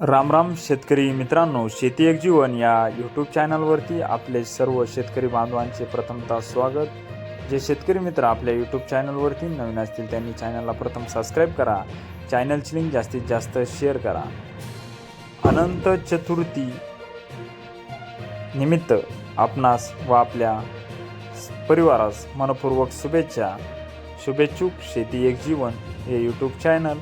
राम राम शेतकरी मित्रांनो शेती एक जीवन या यूट्यूब चॅनलवरती आपले सर्व शेतकरी बांधवांचे प्रथमतः स्वागत. जे शेतकरी मित्र आपल्या यूट्यूब चॅनलवरती नवीन असतील त्यांनी चॅनलला प्रथम सबस्क्राईब करा. चॅनलची लिंक जास्तीत जास्त शेअर करा. अनंत चतुर्थी निमित्त आपणास व आपल्या परिवारास मनपूर्वक शुभेच्छा. शुभेच्छुक शेती एक जीवन हे यूट्यूब चॅनल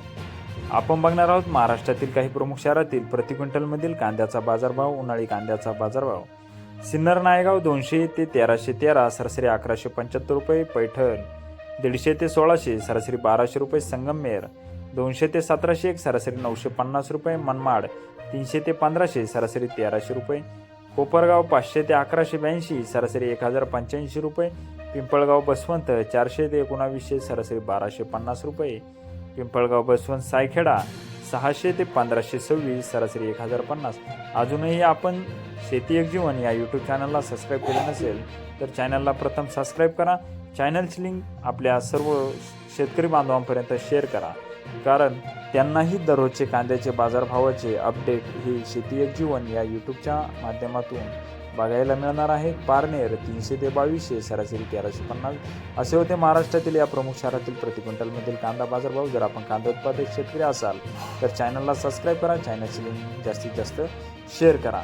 आपण बघणार आहोत महाराष्ट्रातील काही प्रमुख शहरातील प्रति क्विंटलमधील कांद्याचा बाजारभाव उन्हाळी कांद्याचा बाजारभाव. सिन्नर नायगाव दोनशे ते तेराशे तेरा सरासरी अकराशे पंच्याहत्तर रुपये पैठण. दीडशे ते सोळाशे सरासरी बाराशे रुपये संगमनेर. दोनशे ते सतराशे एक सरासरी नऊशे पन्नास रुपये मनमाड. तीनशे ते पंधराशे सरासरी तेराशे रुपये. कोपरगाव पाचशे ते अकराशे ब्याऐंशी सरासरी एक हजार पंच्याऐंशी रुपये. पिंपळगाव बसवंत चारशे ते एकोणावीसशे सरासरी बाराशे पन्नास रुपये. पिंपळगाव बसवंत सायखेडा सहाशे ते पंधराशे सव्वीस सरासरी एक हजार पन्नास. अजूनही आपण शेती एक जीवन या यूट्यूब चॅनलला सबस्क्राईब केलं नसेल तर चॅनलला प्रथम सबस्क्राईब करा. चॅनलची लिंक आपल्या सर्व शेतकरी बांधवांपर्यंत शेअर करा. कारण त्यांनाही दररोजचे कांद्याचे बाजारभावाचे अपडेट हे शेती एक जीवन या यूट्यूबच्या माध्यमातून बघायला मिळणार आहे. पारनेर तीनशे ते बावीसशे सरासरी तेराशे पन्नास. असे होते महाराष्ट्रातील या प्रमुख शहरातील प्रति क्विंटलमधील कांदा बाजारभाव. जर आपण कांदा उत्पादक शेतकरी असाल तर चॅनलला सबस्क्राईब करा. चॅनलची लिंक जास्तीत जास्त शेअर करा.